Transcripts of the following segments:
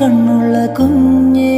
കണ്ണുള്ള കുഞ്ഞേ.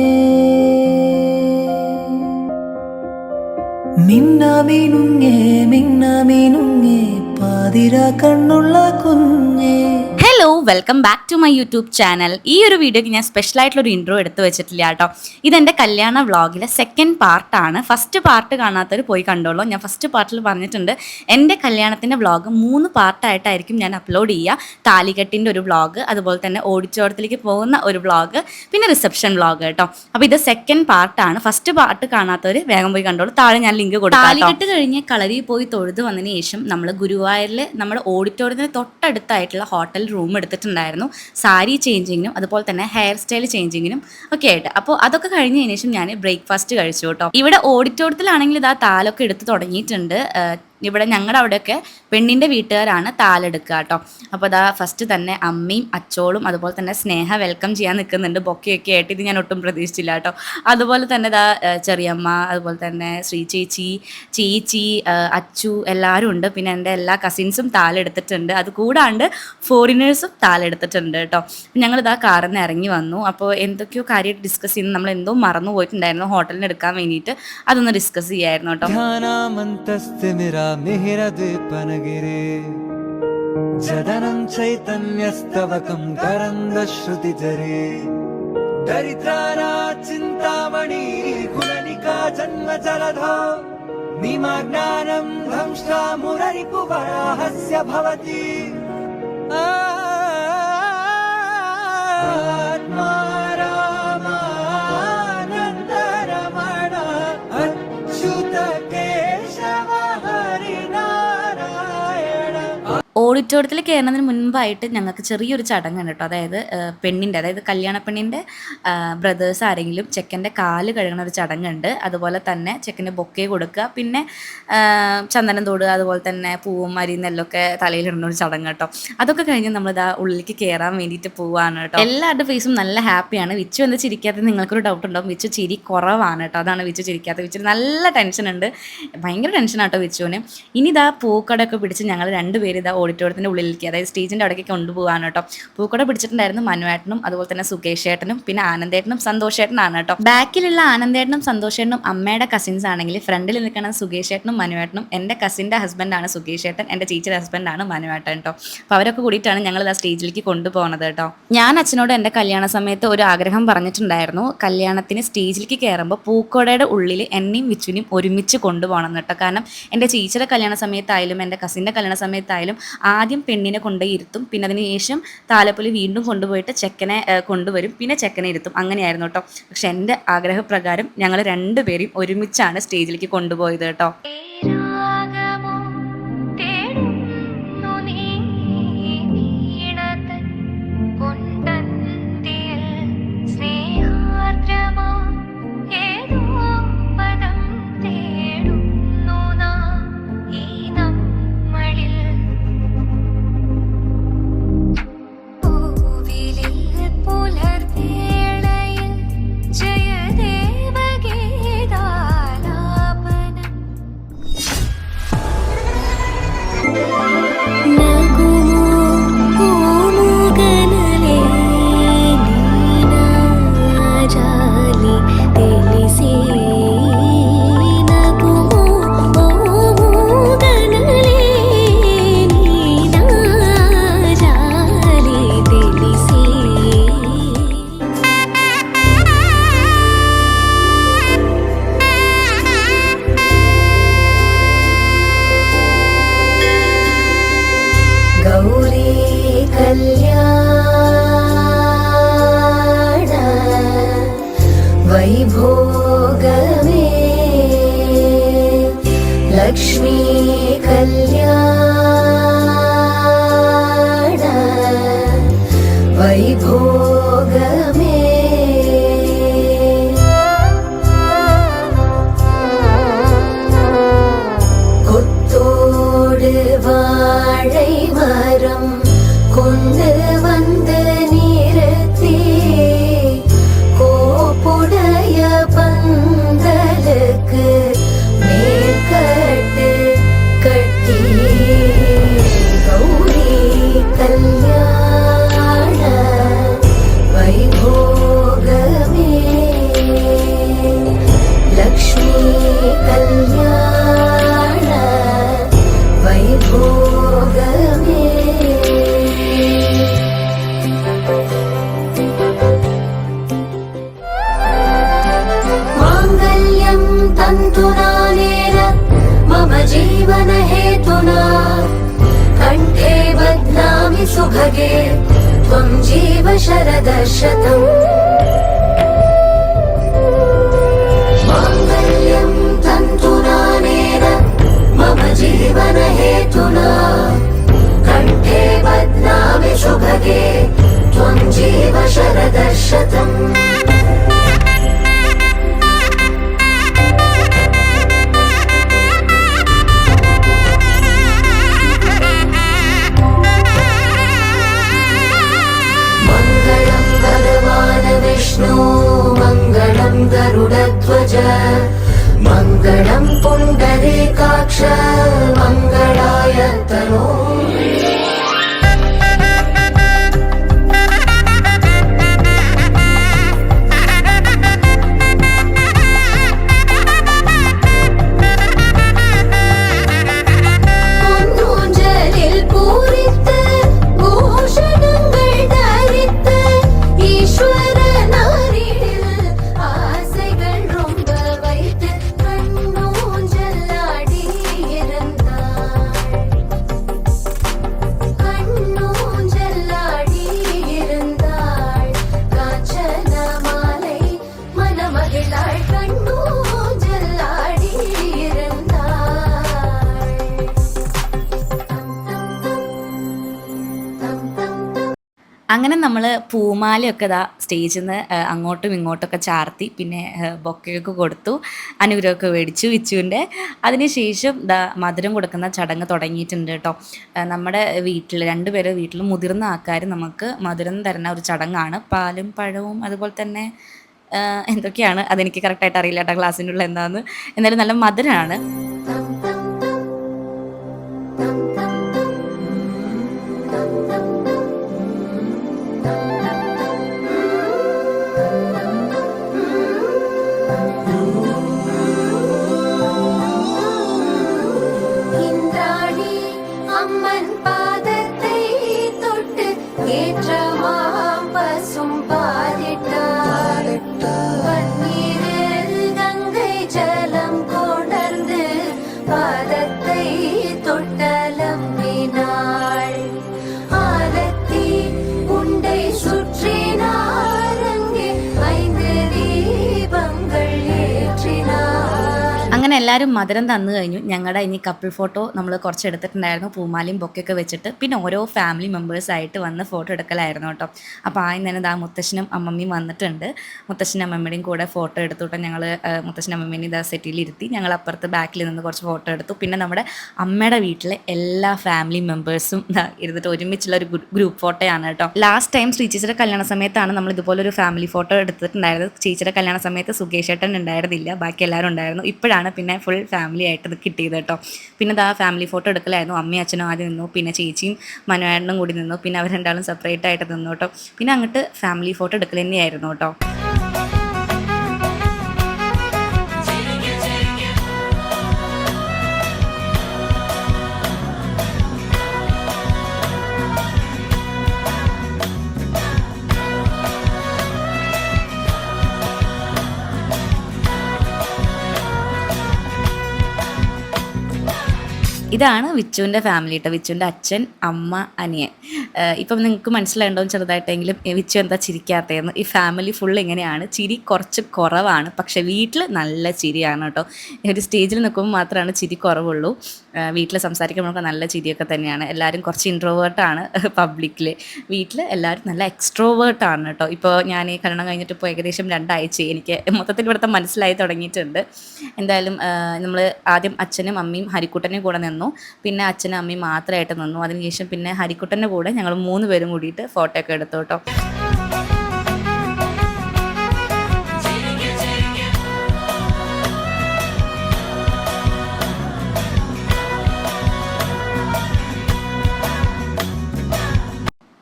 മിന്നാമീനുങ്ങേ മിന്നാമീനുങ്ങേ പാതിര കണ്ണുള്ള കുഞ്ഞേ. Hello welcome back to my YouTube channel ഈ ഒരു വീഡിയോക്ക് ഞാൻ സ്പെഷ്യൽ ആയിട്ടുള്ള ഒരു ഇൻട്രോ എടുത്തു വെച്ചിട്ടില്ല കേട്ടോ. ഇതെന്റെ കല്യാണ വ്ളോഗിലെ സെക്കൻഡ് പാർട്ടാണ് ഫസ്റ്റ് പാർട്ട് കാണാത്തവർ പോയി കണ്ടോളൂ. ഞാൻ ഫസ്റ്റ് പാർട്ടിൽ പറഞ്ഞിട്ടുണ്ട്. എന്റെ കല്യാണത്തിന്റെ വ്ളോഗ് മൂന്ന് പാർട്ടായിട്ടായിരിക്കും ഞാൻ അപ്ലോഡ് ചെയ്യുക. താലികെട്ടിന്റെ ഒരു വ്ളോഗ് അതുപോലെ തന്നെ ഓഡിറ്റോറിയത്തിലേക്ക് പോകുന്ന ഒരു വ്ളോഗ് പിന്നെ റിസപ്ഷൻ വ്ളോഗ് കേട്ടോ. അപ്പോൾ ഇത് സെക്കൻഡ് പാർട്ടാണ് ഫസ്റ്റ് പാർട്ട് കാണാത്തവർ വേഗം പോയി കണ്ടോളൂ. താഴെ ഞാൻ ലിങ്ക് കൊടുക്കാം താലികെട്ട് കഴിഞ്ഞ് കളരി പോയി തൊഴുത് വന്നതിന് ശേഷം നമ്മൾ ഗുരുവായൂരിൽ നമ്മുടെ ഓഡിറ്റോറിയത്തിന് തൊട്ടടുത്തായിട്ടുള്ള ഹോട്ടൽ റൂം എടുത്തിട്ടുണ്ടായിരുന്നു. സാരി ചേഞ്ചിങ്ങിനും അതുപോലെ തന്നെ ഹെയർ സ്റ്റൈൽ ചേഞ്ചിങ്ങിനും ഒക്കെ ആയിട്ട്. അപ്പോൾ അതൊക്കെ കഴിഞ്ഞതിന് ശേഷം ഞാൻ ബ്രേക്ക്ഫാസ്റ്റ് കഴിച്ചു കേട്ടോ. ഇവിടെ ഓഡിറ്റോറിയത്തിലാണെങ്കിൽ ഇതാ താലൊക്കെ എടുത്ത് തുടങ്ങിയിട്ടുണ്ട്. ഇവിടെ ഞങ്ങളുടെ അവിടെയൊക്കെ പെണ്ണിന്റെ വീട്ടുകാരാണ് താലെടുക്കുക കേട്ടോ. അപ്പോൾ അതാ ഫസ്റ്റ് തന്നെ അമ്മയും അച്ചോളും അതുപോലെ തന്നെ സ്നേഹ വെൽക്കം ചെയ്യാൻ നിൽക്കുന്നുണ്ട്. ബൊക്കെയൊക്കെ ആയിട്ട് ഇത് ഞാൻ ഒട്ടും പ്രതീക്ഷിച്ചില്ല കേട്ടോ. അതുപോലെ തന്നെ ഇതാ ചെറിയമ്മ അതുപോലെ തന്നെ ശ്രീ ചേച്ചി ചേച്ചി അച്ചു എല്ലാവരും ഉണ്ട്. പിന്നെ എന്റെ എല്ലാ കസിൻസും താലെടുത്തിട്ടുണ്ട്. അത് കൂടാണ്ട് ഫോറിനേഴ്സും താലെടുത്തിട്ടുണ്ട് കേട്ടോ. ഞങ്ങളിതാ കാറിൽ നിന്ന് ഇറങ്ങി വന്നു. അപ്പോൾ എന്തൊക്കെയോ കാര്യമായിട്ട് ഡിസ്കസ് ചെയ്യുന്നു നമ്മൾ എന്തോ മറന്നു പോയിട്ടുണ്ടായിരുന്നു. ഹോട്ടലിന് എടുക്കാൻ വേണ്ടിയിട്ട് അതൊന്ന് ഡിസ്കസ് ചെയ്യായിരുന്നു കേട്ടോ. ध्यानामन्तस्तिमिरामिहिरद्वीपनगिरे जदनं चैतन्यस्तवकं करन्दश्रुतिजरे दरिद्रारा चिन्तामणि कुलनिका जन्म जलधो निमज्ञानं धंष्टा मुररिपुवराहस्य भवति। आत्मा ഓഡിറ്റോറിയത്തിൽ കയറുന്നതിന് മുൻപായിട്ട് ഞങ്ങൾക്ക് ചെറിയൊരു ചടങ്ങാണ് കേട്ടോ. അതായത് പെണ്ണിന്റെ അതായത് കല്യാണ പെണ്ണിന്റെ ബ്രദേഴ്സ് ആരെങ്കിലും ചെക്കന്റെ കാൽ കഴുകുന്ന ഒരു ചടങ്ങുണ്ട്. അതുപോലെ തന്നെ ചെക്കന്റെ ബൊക്കെ കൊടുക്കുക. പിന്നെ ചന്ദനം തൊടുക അതുപോലെ തന്നെ പൂവും അരി നെല്ലൊക്കെ തലയിലിടുന്ന ഒരു ചടങ്ങ് കേട്ടോ. അതൊക്കെ കഴിഞ്ഞ് നമ്മളിതാ ഉള്ളിലേക്ക് കയറാൻ വേണ്ടിയിട്ട് പോവാണ് കേട്ടോ. എല്ലാവരുടെ ഫേസും നല്ല ഹാപ്പിയാണ്. വിച്ചു എന്താ ചിരിക്കാത്തത് നിങ്ങൾക്കൊരു ഡൗട്ട് ഉണ്ടാവും. വിച്ചു ചിരി കുറവാണ് കേട്ടോ. അതാണ് വിച്ചു ചിരിക്കാത്ത. വിച്ചു നല്ല ടെൻഷൻ ഉണ്ട്. ഭയങ്കര ടെൻഷനാട്ടോ വിച്ചുവിന്. ഇനി ഇതാ പൂക്കടയൊക്കെ പിടിച്ച് ഞങ്ങൾ രണ്ടുപേരും ഇതാ ഓഡിറ്റോറിയത്തിന്റെ ഉള്ളിലേക്ക് അതായത് സ്റ്റേജിന്റെ അവിടേക്ക് കൊണ്ടുപോകാൻ കേട്ടോ. പൂക്കട പിടിച്ചിട്ടുണ്ടായിരുന്നു മനുവേട്ടനും അതുപോലെ തന്നെ സുകേഷ് ഏട്ടനും പിന്നെ ആനന്ദേട്ടനും സന്തോഷേട്ടനാണ് കേട്ടോ. ബാക്കിലുള്ള ആനന്ദേട്ടനും സന്തോഷേട്ടനും അമ്മയുടെ കസിൻസ് ആണെങ്കിൽ ഫ്രണ്ടിൽ നിൽക്കുന്ന സുകേഷ് ഏട്ടനും മനുവേട്ടനും എന്റെ കസിന്റെ ഹസ്ബൻഡാണ് സുകേഷ് ഏട്ടൻ എന്റെ ചേച്ചിയുടെ ഹസ്ബൻഡാണ് മനുവേട്ടൻ കേട്ടോ. അപ്പോൾ അവരൊക്കെ കൂടിയിട്ടാണ് ഞങ്ങൾ ആ സ്റ്റേജിലേക്ക് കൊണ്ടുപോകുന്നത് കേട്ടോ. ഞാൻ അച്ഛനോട് എന്റെ കല്യാണ സമയത്ത് ഒരു ആഗ്രഹം പറഞ്ഞിട്ടുണ്ടായിരുന്നു. കല്യാണത്തിന് സ്റ്റേജിലേക്ക് കയറുമ്പോൾ പൂക്കോടയുടെ ഉള്ളിൽ എന്നെയും വിച്ചുവിനെയും ഒരുമിച്ച് കൊണ്ടുപോകണം കേട്ടോ. കാരണം എന്റെ ചേച്ചിയുടെ കല്യാണ സമയത്തായാലും എന്റെ കസിന്റെ കല്യാണ സമയത്തായാലും ആദ്യം പെണ്ണിനെ കൊണ്ടുപോയി ഇരുത്തും. പിന്നെ അതിന് ശേഷം താലപ്പൊലി വീണ്ടും കൊണ്ടുപോയിട്ട് ചെക്കനെ കൊണ്ടുവരും. പിന്നെ ചെക്കനെ ഇരുത്തും. അങ്ങനെയായിരുന്നു കേട്ടോ. പക്ഷെ എന്റെ ആഗ്രഹപ്രകാരം ഞങ്ങൾ രണ്ടുപേരും ഒരുമിച്ചാണ് സ്റ്റേജിലേക്ക് കൊണ്ടുപോയത് കേട്ടോ. వైభోగమే അങ്ങനെ നമ്മൾ പൂമാലയൊക്കെ ഇതാ സ്റ്റേജിൽ നിന്ന് അങ്ങോട്ടും ഇങ്ങോട്ടൊക്കെ ചാർത്തി പിന്നെ ബൊക്കയൊക്കെ കൊടുത്തു അനുഗ്രഹമൊക്കെ മേടിച്ചു വിച്ചുവിന്റെ. അതിനുശേഷം ദാ മധുരം കൊടുക്കുന്ന ചടങ്ങ് തുടങ്ങിയിട്ടുണ്ട് കേട്ടോ. നമ്മുടെ വീട്ടിൽ രണ്ടുപേരെ വീട്ടിൽ മുതിർന്ന ആൾക്കാർ നമുക്ക് മധുരം തരുന്ന ഒരു ചടങ്ങാണ്. പാലും പഴവും അതുപോലെ തന്നെ എന്തൊക്കെയാണ്? അതെനിക്ക് കറക്റ്റായിട്ട് അറിയില്ല കേട്ടോ ക്ലാസ്സിന്റെ ഉള്ള എന്താണെന്ന് എന്നാലും നല്ല മധുരമാണ് എല്ലാവരും മധുരം തന്നു കഴിഞ്ഞു. ഞങ്ങളുടെ ഇനി കപ്പിൾ ഫോട്ടോ നമ്മൾ കുറച്ച് എടുത്തിട്ടുണ്ടായിരുന്നു പൂമാലയും ബൊക്കെയൊക്കെ വെച്ചിട്ട്. പിന്നെ ഓരോ ഫാമിലി മെമ്പേഴ്സായിട്ട് വന്ന് ഫോട്ടോ എടുക്കലായിരുന്നു കേട്ടോ. അപ്പോൾ ആദ്യം തന്നെ ദാ മുത്തശ്ശനും അമ്മമ്മയും വന്നിട്ടുണ്ട്. മുത്തശ്ശനും അമ്മമ്മയുടെയും കൂടെ ഫോട്ടോ എടുത്തു കേട്ടോ ഞങ്ങൾ മുത്തശ്ശനും അമ്മമ്മേനെ ഇതാ സെറ്റിലിരുത്തി ഞങ്ങൾ അപ്പുറത്ത് ബാക്കിൽ നിന്ന് കുറച്ച് ഫോട്ടോ എടുത്തു. പിന്നെ നമ്മുടെ അമ്മയുടെ വീട്ടിലെ എല്ലാ ഫാമിലി മെമ്പേഴ്സും ഇരുന്നിട്ട് ഒരുമിച്ചുള്ള ഒരു ഗ്രൂപ്പ് ഫോട്ടോയാണ് കേട്ടോ. ലാസ്റ്റ് ടൈം ശ്രീ ചേച്ചിയുടെ കല്യാണ സമയത്താണ് നമ്മൾ ഇതുപോലെ ഒരു ഫാമിലി ഫോട്ടോ എടുത്തിട്ടുണ്ടായിരുന്നത്. ചേച്ചിയുടെ കല്യാണ സമയത്ത് സുകേഷ് ഏട്ടൻ ഉണ്ടായിരുന്നില്ല. ബാക്കി എല്ലാവരും ഉണ്ടായിരുന്നു. ഇപ്പോഴാണ് പിന്നെ ഫുൾ ഫാമിലി ആയിട്ട് ഇത് കിട്ടിയത് കേട്ടോ. പിന്നെ ഇതാ ഫാമിലി ഫോട്ടോ എടുക്കലായിരുന്നു. അമ്മയും അച്ഛനും ആദ്യം നിന്നു. പിന്നെ ചേച്ചിയും മനുവേട്ടനും കൂടി നിന്നു. പിന്നെ അവർ രണ്ടാളും സെപ്പറേറ്റ് ആയിട്ട് നിന്നു കേട്ടോ. പിന്നെ അങ്ങോട്ട് ഫാമിലി ഫോട്ടോ എടുക്കൽ തന്നെയായിരുന്നു കേട്ടോ. ഇതാണ് വിച്ചുവിന്റെ ഫാമിലി കേട്ടോ വിച്ചുവിന്റെ അച്ഛൻ അമ്മ അനിയൻ. ഇപ്പം നിങ്ങൾക്ക് മനസ്സിലായിട്ടോ ചെറുതായിട്ടെങ്കിലും വിച്ചു എന്താ ചിരിക്കാത്തതെന്ന്? ഈ ഫാമിലി ഫുൾ ഇങ്ങനെയാണ്. ചിരി കുറച്ച് കുറവാണ്. പക്ഷേ വീട്ടിൽ നല്ല ചിരിയാണ് കേട്ടോ. ഒരു സ്റ്റേജിൽ നിൽക്കുമ്പോൾ മാത്രമാണ് ചിരി കുറവുള്ളൂ. വീട്ടിൽ സംസാരിക്കുമ്പോഴൊക്കെ നല്ല ചിരിയൊക്കെ തന്നെയാണ്. എല്ലാവരും കുറച്ച് ഇൻട്രോവേർട്ടാണ് പബ്ലിക്കിൽ വീട്ടിൽ എല്ലാവരും നല്ല എക്സ്ട്രോവേർട്ടാണ് കേട്ടോ. ഇപ്പോൾ ഞാൻ ഈ കല്യാണം കഴിഞ്ഞിട്ട് ഇപ്പോൾ ഏകദേശം രണ്ടാഴ്ച എനിക്ക് മൊത്തത്തിൽ ഇവിടുത്തെ മനസ്സിലായി തുടങ്ങിയിട്ടുണ്ട്. എന്തായാലും നമ്മൾ ആദ്യം അച്ഛനും അമ്മയും ഹരിക്കുട്ടനും കൂടെ നിന്നു. പിന്നെ അച്ഛനും അമ്മയും മാത്രമായിട്ട് നിന്നു. അതിനുശേഷം പിന്നെ ഹരിക്കുട്ടന്റെ കൂടെ ഞങ്ങൾ മൂന്ന് പേരും കൂടിയിട്ട് ഫോട്ടോ ഒക്കെ എടുത്തു കേട്ടോ.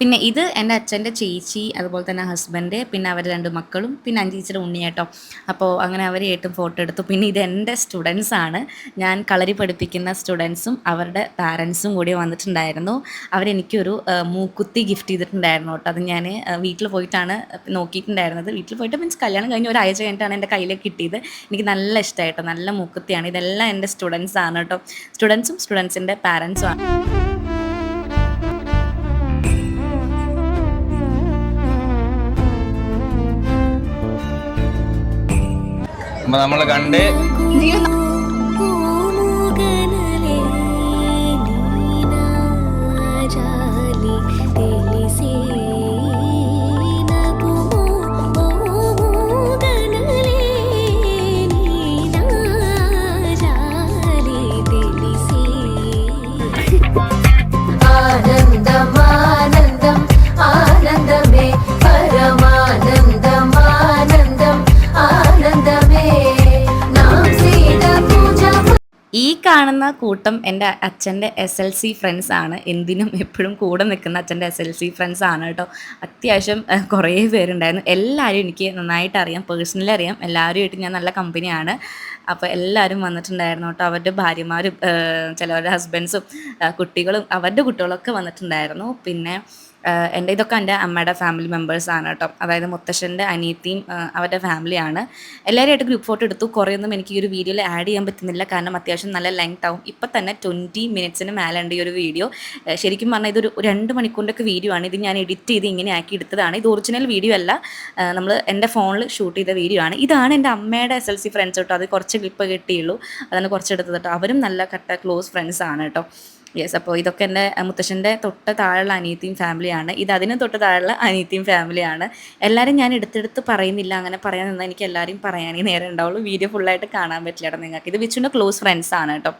പിന്നെ ഇത് എന്റെ അച്ഛന്റെ ചേച്ചി അതുപോലെ തന്നെ ഹസ്ബൻഡ് പിന്നെ അവർ രണ്ട് മക്കളും പിന്നെ അഞ്ചീച്ചിയുടെ ഉണ്ണിയേട്ടോ അപ്പോൾ അങ്ങനെ അവരെയായിട്ടും ഫോട്ടോ എടുത്തു. പിന്നെ ഇത് എന്റെ സ്റ്റുഡൻസ് ആണ്. ഞാൻ കളരി പഠിപ്പിക്കുന്ന സ്റ്റുഡൻസും അവരുടെ പാരൻസും കൂടി വന്നിട്ടുണ്ടായിരുന്നു. അവരെനിക്കൊരു മൂക്കുത്തി ഗിഫ്റ്റ് ചെയ്തിട്ടുണ്ടായിരുന്നു കേട്ടോ അത് ഞാൻ വീട്ടിൽ പോയിട്ടാണ് നോക്കിയിട്ടുണ്ടായിരുന്നത്. വീട്ടിൽ പോയിട്ട് മീൻസ് കല്യാണം കഴിഞ്ഞ് ഒരാഴ്ച കഴിഞ്ഞിട്ടാണ് എന്റെ കയ്യിലേക്ക് കിട്ടിയത്. എനിക്ക് നല്ല ഇഷ്ടമായിട്ടോ നല്ല മൂക്കുത്തിയാണ്. ഇതെല്ലാം എന്റെ സ്റ്റുഡൻസ് ആണ് കേട്ടോ സ്റ്റുഡൻസും സ്റ്റുഡൻസിന്റെ പാരൻസും ആണ്. അപ്പൊ നമ്മൾ കണ്ട് കൂട്ടം എന്റെ അച്ഛന്റെ എസ് എൽ സി ഫ്രണ്ട്സ് ആണ്. എന്തിനും എപ്പോഴും കൂടെ നിൽക്കുന്ന അച്ഛന്റെ എസ് എൽ സി ഫ്രണ്ട്സ് ആണ് കേട്ടോ. അത്യാവശ്യം കുറേ പേരുണ്ടായിരുന്നു. എല്ലാവരും എനിക്ക് നന്നായിട്ട് അറിയാം. പേഴ്സണലി അറിയാം. എല്ലാവരുമായിട്ട് ഞാൻ നല്ല കമ്പനിയാണ് അപ്പോൾ എല്ലാവരും വന്നിട്ടുണ്ടായിരുന്നു കേട്ടോ. അവരുടെ ഭാര്യമാരും ചിലവരുടെ ഹസ്ബൻഡ്സും കുട്ടികളും അവരുടെ കുട്ടികളൊക്കെ വന്നിട്ടുണ്ടായിരുന്നു. പിന്നെ എന്റെ ഇതൊക്കെ എന്റെ അമ്മയുടെ ഫാമിലി മെമ്പേഴ്സാണ് കേട്ടോ. അതായത് മുത്തശ്ശന്റെ അനിയത്തിയും അവരുടെ ഫാമിലിയാണ് എല്ലാവരുമായിട്ട് ഗ്രൂപ്പ് ഫോട്ടോ എടുത്തു. കുറേയൊന്നും എനിക്ക് ഈ ഒരു വീഡിയോയിൽ ആഡ് ചെയ്യാൻ പറ്റുന്നില്ല. കാരണം അത്യാവശ്യം നല്ല ലെങ്ത് ആവും. ഇപ്പം തന്നെ ട്വന്റി മിനിറ്റ്സിന് മേലെ ഉണ്ട് ഈ ഒരു വീഡിയോ ശരിക്കും പറഞ്ഞാൽ ഇതൊരു രണ്ട് മണിക്കൂറിന്റെയൊക്കെ വീഡിയോ ആണ്. ഇത് ഞാൻ എഡിറ്റ് ചെയ്ത് ഇങ്ങനെ ആക്കി എടുത്തതാണ്. ഇത് ഒറിജിനൽ വീഡിയോ അല്ല. നമ്മൾ എന്റെ ഫോണിൽ ഷൂട്ട് ചെയ്ത വീഡിയോ ആണ്. ഇതാണ് എന്റെ അമ്മയുടെ എസ് എൽ സി ഫ്രണ്ട്സ് കേട്ടോ. അത് കുറച്ച് ക്ലിപ്പ് കിട്ടിയുള്ളൂ. അതാണ് കുറച്ച് എടുത്തത് കേട്ടോ. അവരും നല്ല കട്ട ക്ലോസ് ഫ്രണ്ട്സ് ആണ് കേട്ടോ. യെസ് അപ്പോൾ ഇതൊക്കെ എന്റെ മുത്തശ്ശന്റെ തൊട്ട് താഴെയുള്ള അനിയത്തിയും ഫാമിലിയാണ് ഇത് അതിന് തൊട്ട് താഴെയുള്ള അനിയത്തിയും ഫാമിലിയാണ് എല്ലാവരും ഞാൻ എടുത്തെടുത്ത് പറയുന്നില്ല. അങ്ങനെ പറയാൻ നിന്നാൽ എനിക്ക് എല്ലാവരെയും പറയാനേ നേരം ഉണ്ടാവുള്ളൂ. വീഡിയോ ഫുള്ളായിട്ട് കാണാൻ പറ്റില്ല കേട്ടോ നിങ്ങൾക്ക്. ഇത് വിച്ചുണ്ട് ക്ലോസ് ഫ്രണ്ട്സ് ആണ് കേട്ടോ.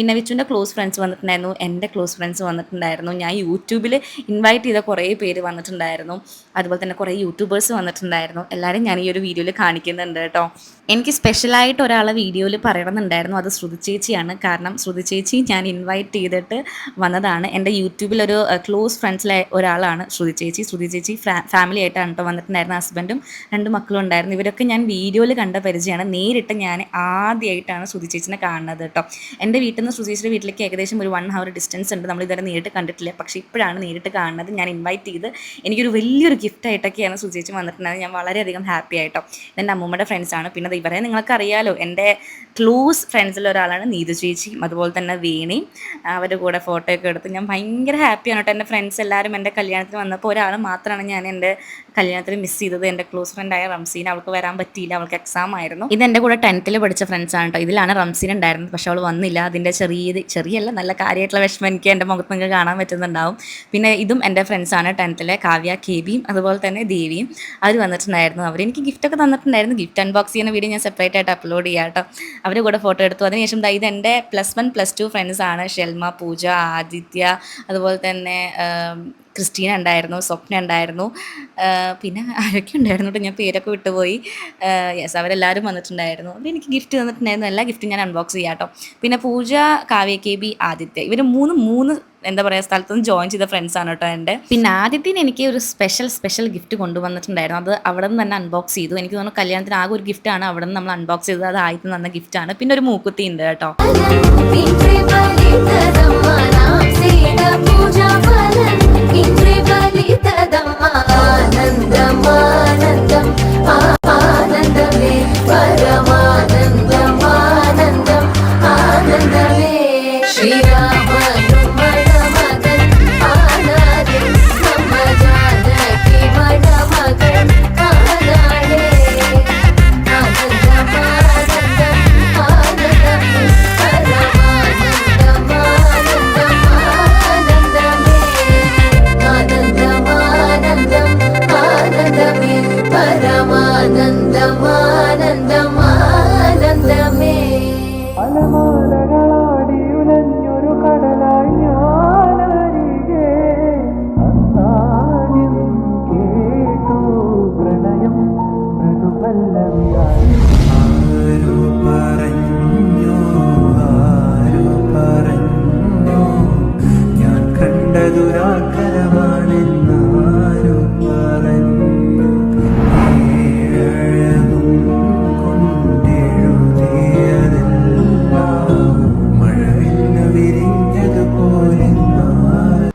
പിന്നെ വിച്ചുന്റെ ക്ലോസ് ഫ്രണ്ട്സ് വന്നിട്ടുണ്ടായിരുന്നു. എന്റെ ക്ലോസ് ഫ്രണ്ട്സ് വന്നിട്ടുണ്ടായിരുന്നു. ഞാൻ യൂട്യൂബിൽ ഇൻവൈറ്റ് ചെയ്ത കുറേ പേര് വന്നിട്ടുണ്ടായിരുന്നു. അതുപോലെ തന്നെ കുറേ യൂട്യൂബേഴ്സ് വന്നിട്ടുണ്ടായിരുന്നു. എല്ലാവരും ഞാൻ ഈ ഒരു വീഡിയോയിൽ കാണിക്കുന്നുണ്ട് കേട്ടോ. എനിക്ക് സ്പെഷ്യലായിട്ട് ഒരാളെ വീഡിയോയിൽ പറയണമെന്നുണ്ടായിരുന്നു. അത് ശ്രുതി ചേച്ചിയാണ്. കാരണം ശ്രുതി ചേച്ചി ഞാൻ ഇൻവൈറ്റ് ചെയ്തിട്ട് വന്നതാണ്. എന്റെ യൂട്യൂബിലൊരു ക്ലോസ് ഫ്രണ്ട്സിലെ ഒരാളാണ് ശ്രുതി ചേച്ചി. ശ്രുതി ചേച്ചി ഫാമിലി ആയിട്ടാണ് കേട്ടോ വന്നിട്ടുണ്ടായിരുന്നു ഹസ്ബൻഡും രണ്ട് മക്കളും ഉണ്ടായിരുന്നു. ഇവരൊക്കെ ഞാൻ വീഡിയോയിൽ കണ്ട പരിചയമാണ്. നേരിട്ട് ഞാൻ ആദ്യമായിട്ടാണ് ശ്രുതി ചേച്ചിനെ കാണുന്നത് കേട്ടോ എന്റെ വീട്ടിൽ ശ്രുതി സുധീഷിന്റെ വീട്ടിലേക്ക് ഏകദേശം ഒരു വൺ ഹവർ ഡിസ്റ്റൻസ് ഉണ്ട്. നമ്മൾ ഇതുവരെ നേരിട്ട് കണ്ടിട്ടില്ല. പക്ഷേ ഇപ്പോഴാണ് നേരിട്ട് കാണുന്നത്. ഞാൻ ഇൻവൈറ്റ് ചെയ്ത് എനിക്കൊരു വലിയൊരു ഗിഫ്റ്റ് ആയിട്ടൊക്കെയാണ് സുധീഷ് വന്നിട്ടുണ്ടായത്. ഞാൻ വളരെയധികം ഹാപ്പി ആയിട്ടോ. എന്റെ അമ്മൂമ്മയുടെ ഫ്രണ്ട്സാണ് പിന്നെ ഇവരെ നിങ്ങൾക്ക് അറിയാലോ എന്റെ ക്ലോസ് ഫ്രണ്ട്സിൽ ഒരാളാണ് നീതു ചേച്ചിയും അതുപോലെ തന്നെ വേണിയും അവരുടെ കൂടെ ഫോട്ടോ ഒക്കെ എടുത്ത് ഞാൻ ഭയങ്കര ഹാപ്പിയാണ് കേട്ടോ. എന്റെ ഫ്രണ്ട്സ് എല്ലാവരും എന്റെ കല്യാണത്തിന് വന്നപ്പോൾ ഒരാൾ മാത്രമാണ് ഞാൻ എന്റെ കല്യാണത്തിന് മിസ് ചെയ്തത് എന്റെ ക്ലോസ് ഫ്രണ്ടായ റംസീന. അവൾക്ക് വരാൻ പറ്റിയില്ല. അവൾക്ക് എക്സാം ആയിരുന്നു. ഇത് എന്റെ കൂടെ ടെൻത്തിൽ പഠിച്ച ഫ്രണ്ട്സ് ആണ് കേട്ടോ ഇതിലാണ് റംസീൻ ഉണ്ടായിരുന്നത്. പക്ഷെ അവൾ വന്നില്ല. അതിന്റെ ചെറിയ ചെറിയല്ല നല്ല കാര്യമായിട്ടുള്ള വിഷമം എനിക്ക് എന്റെ മുഖത്ത് നിങ്ങൾക്ക് കാണാൻ പറ്റുന്നുണ്ടാവും. പിന്നെ ഇതും എന്റെ ഫ്രണ്ട്സാണ് ടെൻത്തിലെ കാവ്യ കേബിയും അതുപോലെ തന്നെ ദേവിയും. അവർ വന്നിട്ടുണ്ടായിരുന്നു. അവർ എനിക്ക് ഗിഫ്റ്റ് ഗിഫ്റ്റൊക്കെ തന്നിട്ടുണ്ടായിരുന്നു. ഗിഫ്റ്റ് അൺബോക്സ് ചെയ്യുന്ന വീഡിയോ ഞാൻ സെപ്പറേറ്റ് ആയിട്ട് അപ്ലോഡ് ചെയ്യാം കേട്ടോ അവരുടെ കൂടെ ഫോട്ടോ എടുത്തു. അതിനുശേഷം ഇത് എന്റെ പ്ലസ് വൺ പ്ലസ് ടു ഫ്രണ്ട്സാണ് ഷെൽമ പൂജ ആദിത്യ അതുപോലെ തന്നെ ക്രിസ്റ്റീന ഉണ്ടായിരുന്നു സ്വപ്ന ഉണ്ടായിരുന്നു. പിന്നെ ആരൊക്കെ ഉണ്ടായിരുന്നു ഞാൻ പേരൊക്കെ വിട്ടുപോയി. യെസ് അവരെല്ലാവരും വന്നിട്ടുണ്ടായിരുന്നു. അപ്പോൾ എനിക്ക് ഗിഫ്റ്റ് തന്നിട്ടുണ്ടായിരുന്നു. എല്ലാ ഗിഫ്റ്റും ഞാൻ അൺബോക്സ് ചെയ്യാം കേട്ടോ. പിന്നെ പൂജ കാവ്യ കെ ബി ആദിത്യ. ഇവർ മൂന്ന് മൂന്ന് എന്താ പറയുക സ്ഥലത്തുനിന്ന് ജോയിൻ ചെയ്ത ഫ്രണ്ട്സ് ആണ് കേട്ടോ എന്റെ. പിന്നെ ആദ്യത്തിന് എനിക്ക് ഒരു സ്പെഷ്യൽ സ്പെഷ്യൽ ഗിഫ്റ്റ് കൊണ്ടുവന്നിട്ടുണ്ടായിരുന്നു. അത് അവിടെ നിന്ന് തന്നെ അൺബോക്സ് ചെയ്തു. എനിക്ക് തോന്നുന്നു കല്യാണത്തിന് ആകെ ഒരു ഗിഫ്റ്റാണ് അവിടെ നിന്ന് നമ്മൾ അൺബോക്സ് ചെയ്തത്. അത് ആദ്യത്തെ തന്ന ഗിഫ്റ്റാണ് പിന്നെ ഒരു മൂക്കുത്തി ഉണ്ട് കേട്ടോ. ママ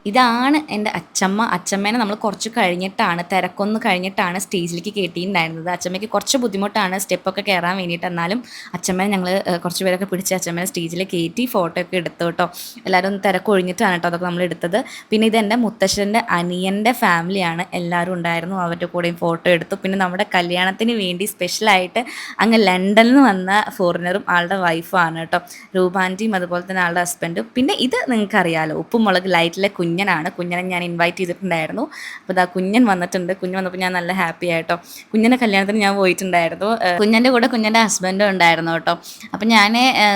ഇതാണ് എന്റെ അച്ചമ്മ. അച്ചമ്മേനെ നമ്മൾ കുറച്ച് കഴിഞ്ഞിട്ടാണ് തിരക്കൊന്ന് കഴിഞ്ഞിട്ടാണ് സ്റ്റേജിലേക്ക് കയറ്റിയിട്ടുണ്ടായിരുന്നത് അച്ചമ്മയ്ക്ക് കുറച്ച് ബുദ്ധിമുട്ടാണ് സ്റ്റെപ്പൊക്കെ കയറാൻ വേണ്ടിയിട്ട്. എന്നാലും അച്ചമ്മേനെ ഞങ്ങൾ കുറച്ച് പേരൊക്കെ പിടിച്ച് അച്ചമ്മേനെ സ്റ്റേജിൽ കയറ്റി ഫോട്ടോ ഒക്കെ എടുത്തു കേട്ടോ. എല്ലാവരും ഒന്ന് തിരക്ക് ഒഴിഞ്ഞിട്ടാണ് കേട്ടോ അതൊക്കെ നമ്മൾ എടുത്തത്. പിന്നെ ഇത് എന്റെ മുത്തശ്ശന്റെ അനിയന്റെ ഫാമിലിയാണ്. എല്ലാവരും ഉണ്ടായിരുന്നു. അവരുടെ കൂടെയും ഫോട്ടോ എടുത്തു. പിന്നെ നമ്മുടെ കല്യാണത്തിന് വേണ്ടി സ്പെഷ്യലായിട്ട് അങ്ങ് ലണ്ടനിൽ നിന്ന് വന്ന ഫോറിനറും ആളുടെ വൈഫാണ് കേട്ടോ. രൂപാന്റിയും അതുപോലെ തന്നെ ആളുടെ ഹസ്ബൻഡും പിന്നെ ഇത് നിങ്ങൾക്ക് അറിയാലോ ഉപ്പും മുളക് ലൈറ്റിലെ കുഞ്ഞനാണ്. കുഞ്ഞനെ ഞാൻ ഇൻവൈറ്റ് ചെയ്തിട്ടുണ്ടായിരുന്നു. അപ്പോൾ ഇതാ കുഞ്ഞൻ വന്നിട്ടുണ്ട്. കുഞ്ഞ് വന്നപ്പോൾ ഞാൻ നല്ല ഹാപ്പി ആയിട്ടോ. കുഞ്ഞിന്റെ കല്യാണത്തിന് ഞാൻ പോയിട്ടുണ്ടായിരുന്നു. കുഞ്ഞന്റെ കൂടെ കുഞ്ഞന്റെ ഹസ്ബൻഡും ഉണ്ടായിരുന്നു കേട്ടോ. അപ്പോൾ ഞാൻ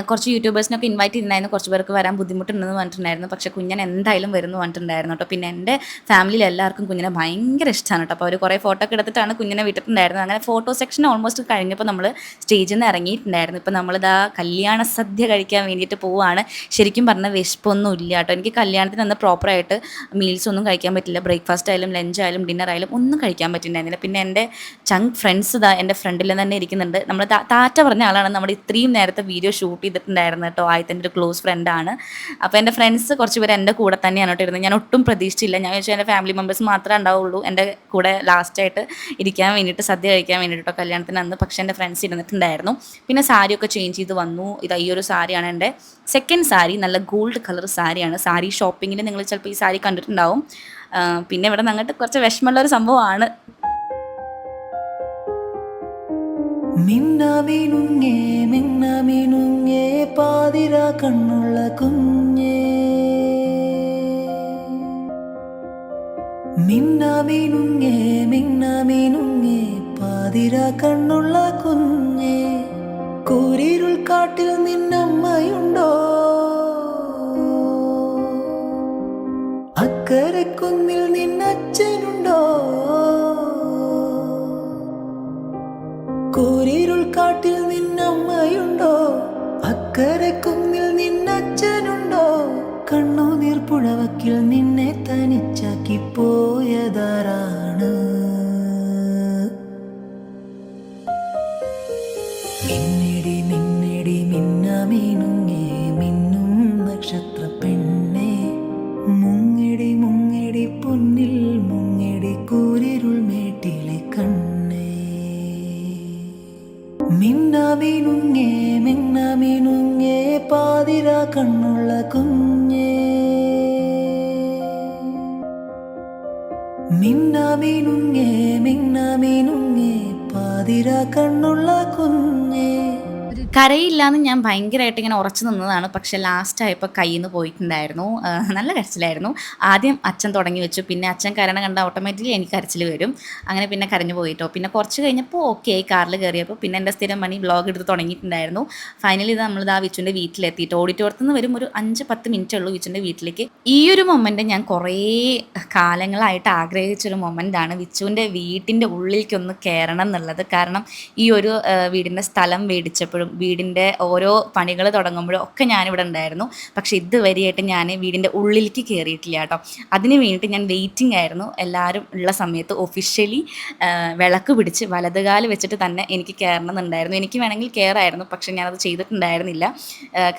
കുറച്ച് യൂട്യൂബേഴ്സിനൊക്കെ ഇൻവൈറ്റ് ചെയ്തിട്ടുണ്ടായിരുന്നു. കുറച്ച് പേർക്ക് വരാൻ ബുദ്ധിമുട്ടുണ്ടെന്ന് പറഞ്ഞിട്ടുണ്ടായിരുന്നു. പക്ഷേ കുഞ്ഞൻ എന്തായാലും വരുന്നു പറഞ്ഞിട്ടുണ്ടായിരുന്നു കേട്ടോ. പിന്നെ എന്റെ ഫാമിലിയിൽ എല്ലാവർക്കും കുഞ്ഞിനെ ഭയങ്കര ഇഷ്ടമാണ് കേട്ടോ. അപ്പോൾ അവർ കുറേ ഫോട്ടോ ഒക്കെ എടുത്തിട്ടാണ് കുഞ്ഞിനെ വിട്ടിട്ടുണ്ടായിരുന്നത്. അങ്ങനെ ഫോട്ടോ സെക്ഷൻ ഓൾമോസ്റ്റ് കഴിഞ്ഞപ്പോൾ നമ്മൾ സ്റ്റേജിൽ നിന്ന് ഇറങ്ങിയിട്ടുണ്ടായിരുന്നു. ഇപ്പോൾ നമ്മളിതാ കല്യാണ സദ്യ കഴിക്കാൻ വേണ്ടിയിട്ട് പോവുകയാണ് ശരിക്കും പറഞ്ഞ വിശപ്പൊന്നും ഇല്ല കേട്ടോ. എനിക്ക് കല്യാണത്തിന് അന്ന് പ്രോപ്പറായിട്ട് മീൽസ് ഒന്നും കഴിക്കാൻ പറ്റില്ല. ബ്രേക്ക്ഫാസ്റ്റ് ആയാലും ലഞ്ച് ആയാലും ഡിന്നർ ആയാലും ഒന്നും കഴിക്കാൻ പറ്റുന്നുണ്ടായിരുന്നില്ല പിന്നെ എന്റെ ചങ്ക് ഫ്രണ്ട്സ് ഇതാ എന്റെ ഫ്രണ്ടിൽ തന്നെ ഇരിക്കുന്നുണ്ട്. നമ്മൾ താറ്റ പറഞ്ഞ ആളാണ്. നമ്മൾ ഇത്രയും നേരത്തെ വീഡിയോ ഷൂട്ട് ചെയ്തിട്ടുണ്ടായിരുന്നു കേട്ടോ. ആയത്തിന്റെ ഒരു ക്ലോസ് ഫ്രണ്ടാണ് അപ്പോൾ എന്റെ ഫ്രണ്ട്സ് കുറച്ച് പേര് എന്റെ കൂടെ തന്നെയാണ് കേട്ടോ ഇരുന്നത്. ഞാൻ ഒട്ടും പ്രതീക്ഷിച്ചില്ല. ഞാൻ വെച്ചാൽ എന്റെ ഫാമിലി മെമ്പേഴ്സ് മാത്രമേ ഉണ്ടാവുള്ളൂ. എന്റെ കൂടെ ലാസ്റ്റായിട്ട് ഇരിക്കാൻ വേണ്ടിയിട്ട് സദ്യ കഴിക്കാൻ വേണ്ടിയിട്ടോ കല്യാണത്തിന് അന്ന്. പക്ഷേ എന്റെ ഫ്രണ്ട്സ് ഇരുന്നിട്ടുണ്ടായിരുന്നു. പിന്നെ സാരിയൊക്കെ ചേഞ്ച് ചെയ്ത് വന്നു. ഇത് ഈ ഒരു സാരിയാണ് എന്റെ സെക്കൻഡ് സാരി നല്ല ഗോൾഡ് കളർ സാരിയാണ് സാരി ഷോപ്പിങ്ങിൽ നിങ്ങൾ ചിലപ്പോൾ ഈ സാരി കണ്ടിട്ടുണ്ടാവും. പിന്നെ ഇവിടെ നിന്ന് കുറച്ച് വിഷമമുള്ള ഒരു സംഭവമാണ്. മിന്നാമിനുങ്ങേ മിന്നാമിനുങ്ങേ പാതിര കണ്ണുള്ള കുഞ്ഞേ. മിന്നാമിനുങ്ങേ മിന്നാമിനുങ്ങേ പാതിര കണ്ണുള്ള കുഞ്ഞേ. കൂരിരുൾ കാട്ടിൽ നിന്നമ്മയുണ്ടോ? അക്കരെ കുന്നിൽ നിന്നച്ഛനുണ്ടോ? കൂരിരുൾ കാട്ടിൽ നിന്നമ്മയുണ്ടോ? അക്കരെ കുന്നിൽ നിന്നച്ഛനുണ്ടോ? കണ്ണുനീർ പുഴവക്കിൽ നിന്നെ തനിച്ചാക്കി പോയതാരാണ് മിന്നാമീനുങ്ങേ മിന്നാമീനുങ്ങേ പാതിര കണ്ണുള്ള കുഞ്ഞേ. മിന്ന മിനുങ്ങേ മിന്ന മിനുങ്ങേ പാതിര കണ്ണുള്ള കരയില്ലാന്ന് ഞാൻ ഭയങ്കരമായിട്ട് ഇങ്ങനെ ഉറച്ചു നിന്നതാണ്. പക്ഷെ ലാസ്റ്റ് ആയപ്പോൾ കയ്യിൽ നിന്ന് പോയിട്ടുണ്ടായിരുന്നു നല്ല കരച്ചിലായിരുന്നു. ആദ്യം അച്ഛൻ തുടങ്ങി വെച്ചു. പിന്നെ അച്ഛൻ കരണം കണ്ട ഓട്ടോമാറ്റിക്കലി എനിക്ക് കരച്ചിൽ വരും. അങ്ങനെ പിന്നെ കരഞ്ഞു പോയിട്ടോ. പിന്നെ കുറച്ച് കഴിഞ്ഞപ്പോൾ ഓക്കെ ആയി കാറിൽ കയറിയപ്പോൾ പിന്നെ എന്റെ സ്ഥിരം മണി ബ്ലോഗ് എടുത്ത് തുടങ്ങിയിട്ടുണ്ടായിരുന്നു. ഫൈനലി ഇത് നമ്മൾ ആ വിച്ചുന്റെ വീട്ടിലെത്തിയിട്ട് ഓഡിറ്റോറിയത്തിൽ നിന്ന് വരും ഒരു അഞ്ച് പത്ത് മിനിറ്റ് ഉള്ളൂ വിച്ചുന്റെ വീട്ടിലേക്ക്. ഈ ഒരു മൊമെന്റ് ഞാൻ കുറേ കാലങ്ങളായിട്ട് ആഗ്രഹിച്ചൊരു മൊമെന്റാണ് വിച്ചുവിന്റെ വീട്ടിന്റെ ഉള്ളിലേക്കൊന്ന് കയറണം എന്നുള്ളത്. കാരണം ഈ ഒരു വീടിന്റെ സ്ഥലം മേടിച്ചപ്പോഴും വീടിന്റെ ഓരോ പണികൾ തുടങ്ങുമ്പോഴും ഒക്കെ ഞാനിവിടെ ഉണ്ടായിരുന്നു. പക്ഷെ ഇതുവരെയായിട്ട് ഞാൻ വീടിന്റെ ഉള്ളിലേക്ക് കയറിയിട്ടില്ല കേട്ടോ. അതിന് വേണ്ടിയിട്ട് ഞാൻ വെയിറ്റിംഗ് ആയിരുന്നു. എല്ലാവരും ഉള്ള സമയത്ത് ഒഫീഷ്യലി വിളക്ക് പിടിച്ച് വലതുകാൽ വെച്ചിട്ട് തന്നെ എനിക്ക് കയറണമെന്നുണ്ടായിരുന്നു. എനിക്ക് വേണമെങ്കിൽ കയറായിരുന്നു പക്ഷെ ഞാനത് ചെയ്തിട്ടുണ്ടായിരുന്നില്ല.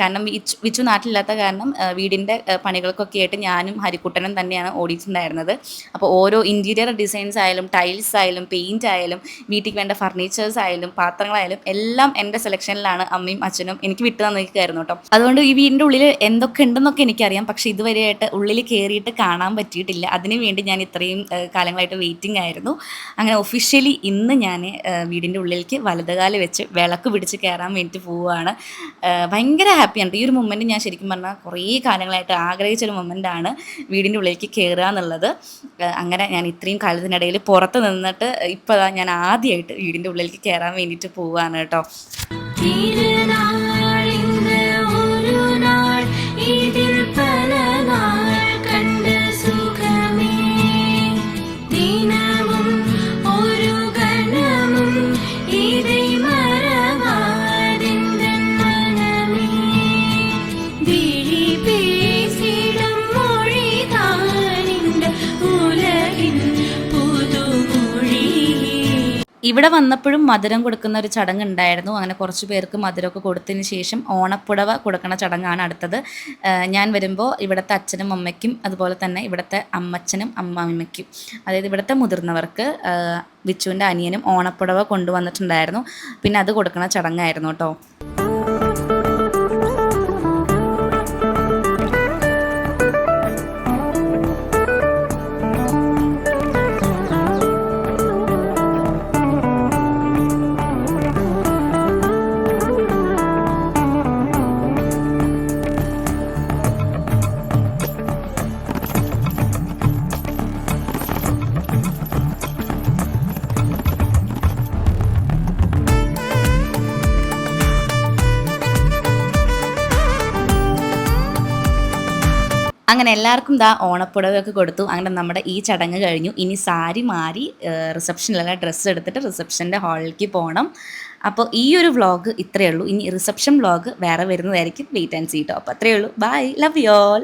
കാരണം വിച്ചു വിച്ചു നാട്ടിലില്ലാത്ത കാരണം വീടിന്റെ പണികൾക്കൊക്കെ ആയിട്ട് ഞാനും ഹരിക്കുട്ടനും തന്നെയാണ് ഓടിയിട്ടുണ്ടായിരുന്നത്. അപ്പോൾ ഓരോ ഇന്റീരിയർ ഡിസൈൻസ് ആയാലും ടൈൽസ് ആയാലും പെയിന്റ് ആയാലും വീട്ടിൽ വേണ്ട ഫർണിച്ചേഴ്സ് ആയാലും പാത്രങ്ങളായാലും എല്ലാം എന്റെ സെലക്ഷനിലാണ് അമ്മയും അച്ഛനും എനിക്ക് വിട്ടു തന്നിരിക്കുകയായിരുന്നു കേട്ടോ. അതുകൊണ്ട് ഈ വീടിന്റെ ഉള്ളിൽ എന്തൊക്കെ ഉണ്ടെന്നൊക്കെ എനിക്കറിയാം. പക്ഷേ ഇതുവരെയായിട്ട് ഉള്ളിൽ കയറിയിട്ട് കാണാൻ പറ്റിയിട്ടില്ല. അതിനു വേണ്ടി ഞാൻ ഇത്രയും കാലങ്ങളായിട്ട് വെയിറ്റിംഗ് ആയിരുന്നു. അങ്ങനെ ഒഫീഷ്യലി ഇന്ന് ഞാൻ വീടിന്റെ ഉള്ളിലേക്ക് വലതുകാൽ വെച്ച് വിളക്ക് പിടിച്ച് കയറാൻ വേണ്ടിട്ട് പോവുകയാണ്. ഭയങ്കര ഹാപ്പിയാണ് ഈ ഒരു മൊമെന്റ് ഞാൻ ശരിക്കും പറഞ്ഞാൽ കുറേ കാലങ്ങളായിട്ട് ആഗ്രഹിച്ചൊരു മൊമെന്റാണ് വീടിന്റെ ഉള്ളിലേക്ക് കയറുക എന്നുള്ളത്. അങ്ങനെ ഞാൻ ഇത്രയും കാലത്തിനിടയിൽ പുറത്ത് നിന്നിട്ട് ഇപ്പോൾ ഞാൻ ആദ്യമായിട്ട് വീടിന്റെ ഉള്ളിലേക്ക് കയറാൻ വേണ്ടിയിട്ട് പോവുകയാണ് കേട്ടോ. தீரு. ഇവിടെ വന്നപ്പോഴും മധുരം കൊടുക്കുന്ന ഒരു ചടങ്ങ് ഉണ്ടായിരുന്നു അങ്ങനെ കുറച്ച് പേർക്ക് മധുരമൊക്കെ കൊടുത്തതിന് ശേഷം ഓണപ്പുടവ കൊടുക്കുന്ന ചടങ്ങാണ് അടുത്തത്. ഞാൻ വരുമ്പോൾ ഇവിടുത്തെ അച്ഛനും അമ്മയ്ക്കും അതുപോലെ തന്നെ ഇവിടുത്തെ അമ്മച്ചനും അമ്മാമ്മയ്ക്കും അതായത് ഇവിടുത്തെ മുതിർന്നവർക്ക് വിച്ചുവിന്റെ അനിയനും ഓണപ്പുടവ കൊണ്ടുവന്നിട്ടുണ്ടായിരുന്നു. പിന്നെ അത് കൊടുക്കുന്ന ചടങ്ങായിരുന്നു കേട്ടോ. അങ്ങനെ എല്ലാവർക്കും ദാ ഓണപ്പുടവയൊക്കെ കൊടുത്തു. അങ്ങനെ നമ്മുടെ ഈ ചടങ്ങ് കഴിഞ്ഞു. ഇനി സാരി മാറി റിസപ്ഷനിലുള്ള ഡ്രസ്സ് എടുത്തിട്ട് റിസപ്ഷന്റെ ഹാളിലേക്ക് പോകണം അപ്പോൾ ഈ ഒരു വ്ളോഗ് ഇത്രയേ ഉള്ളൂ. ഇനി റിസപ്ഷൻ വ്ളോഗ് വേറെ വരുന്നതായിരിക്കും. വെയിറ്റ് ആൻഡ് സീ കേട്ടോ അപ്പോൾ അത്രയേ ഉള്ളൂ. Bye love you all